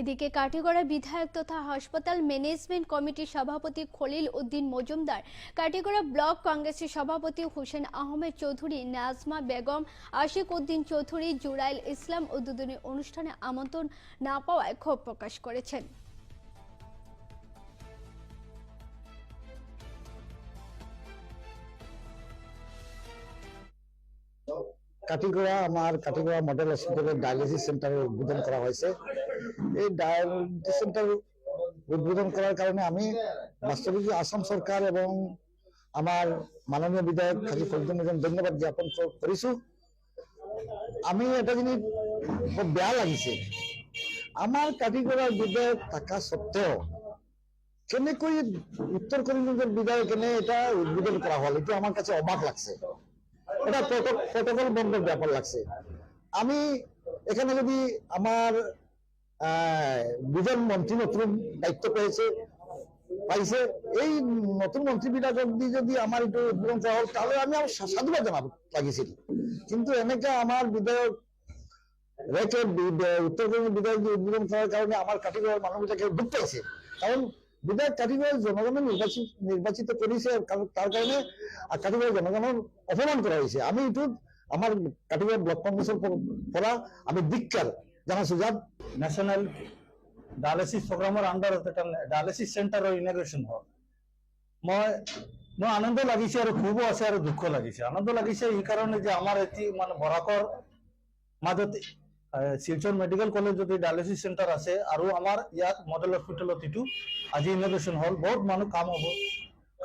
এদিকে কাটিগড়া বিধায়ক তথা হাসপাতাল ম্যানেজমেন্ট কমিটির সভাপতি খলিল উদ্দিন মজুমদার, কাটিগড়া ব্লক কংগ্রেসের সভাপতি হোসেন আহমেদ চৌধুরী, নাজমা বেগম, আশিক উদ্দিন চৌধুরী, জুরাইল ইসলাম উদ্বোধনী অনুষ্ঠানে আমন্ত্রণ না পাওয়ায় ক্ষোভ প্রকাশ করেছেন। কাটিগড়া, আমার কাটিগড়া মডেল হসপিটালের ডায়ালিসিস সেন্টারের উদ্বোধন করা হয়েছে। এই ডায়ালিসিস সেন্টার উদ্বোধন করার কারণে আমি বাস্তবিক আসাম সরকার এবং আমার মাননীয় বিধায়ক খাজি ফজলুল ধন্যবাদ জ্ঞাপন ক- কৰিছো আমি এটা জিনিস খুব বেয়া লাগিছে। আমাৰ কাটিগড়াৰ বিধায়ক থকা সত্ত্বেও কেনেকৈ উত্তর করিমগঞ্জের বিধায়ক এনে এটা উদ্বোধন করা হল এটা আমার কাছে অবাক লাগছে। এটা প্রটোকল বন্ধের ব্যাপার লাগছে। আমি এখানে যদি আমার দুজন মন্ত্রী নতুন দায়িত্ব পেয়েছে পাইছে এই নতুন মন্ত্রী বিলাকক দি যদি আমার একটু উদ্বোধন করা হল তাহলে আমি আমার সাধুবাদ জানাব লাগিছিল কিন্তু এনেকে আমার বিধায়ক রেখে বি- বে- উত্তর করিমের বিধায়ক উদ্বোধন করার কারণে আমার কাটিগড়ের মানুষটাকে দুঃখ পেয়েছে কারণ বিধায়ক কাটিগড়ের জনগণে নির্বাচিত নির্বাচিত করেছে কারণ তার কারণে কাটিগড়ের জনগণের অপমান করা হয়েছে। আমি এইটো আমার কাটিগড় ব্লক কংগ্রেসের প- পৰা আমি ধিক্কাৰ জানাইছো যাত ন্যাশনাল ডায়ালিসিস প্রোগ্রামের এটা ডায়ালিসিস চেণ্টাৰৰ ইনগ্ৰেশ্যন হ'ল। মই আনন্দ লাগিছে আৰু ক্ষোভো আছে আৰু দুখ লাগিছে। আনন্দ লাগিছে এই কাৰণে যে আমাৰ এটি মানে বৰাকৰ মাজত আহ, শিলচৰ মেডিকেল কলেজ যদি ডায়ালিসিস চেণ্টাৰ আছে আৰু আমাৰ ইয়াত মডেল হস্পিটেলত এইটো আজি ইনগ্ৰেশ্যন হ'ল বহুত মানুহ কাম হ'ব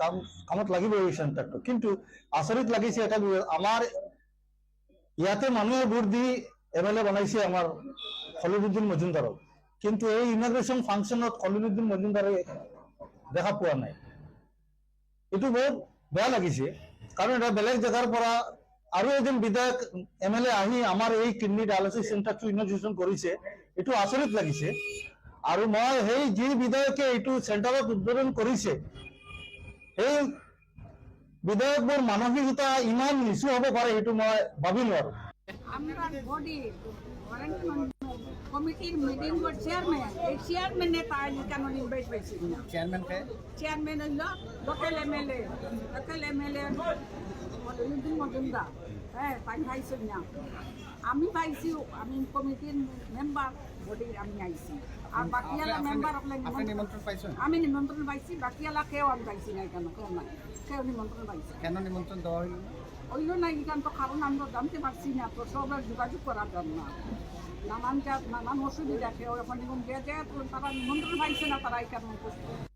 কাম কামত লাগিব এই চেণ্টাৰটো কিন্তু আচৰিত লাগিছে এটা আমাৰ ইয়াতে মানুহে ভোট দি এম এল এ বনাইছে আমাৰ খলিলুদ্দিন মজুমদাৰক। কিন্তু এই ইনাগ্ৰেশ্যন ফাংচনত খলিলুদ্দিন মজুমদাৰে দেখা পোৱা নাই। এইটো বহুত বেয়া লাগিছে। কাৰণ এটা বেলেগ জেগাৰ পৰা আৰু এজন বিধায়ক এম এল এ আহি আমাৰ এই কিডনী ডায়ালিচিছ চেণ্টাৰটো ইনগ্ৰেশ্যন কৰিছে এইটো আচৰিত লাগিছে। আৰু মই সেই যি বিধায়কে এইটো চেণ্টাৰত উদ্বোধন কৰিছে সেই বিধায়কবোৰ মানসিকতা ইমান নিচু হ'ব পাৰে সেইটো মই ভাবি নোৱাৰো। কমিটির মিটিং কর চেয়ারম্যান এই চেয়ারম্যানে তাই কেন নির্বাচিত হয়েছিল চেয়ারম্যান কে? চেয়ারম্যান হইল local MLA local MLA Majumdar হ্যাঁ তাই পাইছিল না আমি পাইছি আমি কমিটির মেম্বার বডির আমি আইছি। আর বাকিয়ালা মেম্বার আপনি নিমন্ত্রণ পাইছেন আমি নিমন্ত্রণ পাইছি বাকিয়ালা কেউ আমি পাইছি না কেন কেউ নাই। কেউ নিমন্ত্রণ পাইছি। কেন নিমন্ত্রণ দেওয়া হইল না? হইল না এখান তো কারণ আমরা জানতে পারছি না তো সবার যোগাযোগ করার জন্য নানান নানান অসুবিধা কেউ এখন নিমন্ত্রণ দিয়ে যায় তারা নিমন্ত্রণ পাইছে না তারা এখানে উপস্থিত।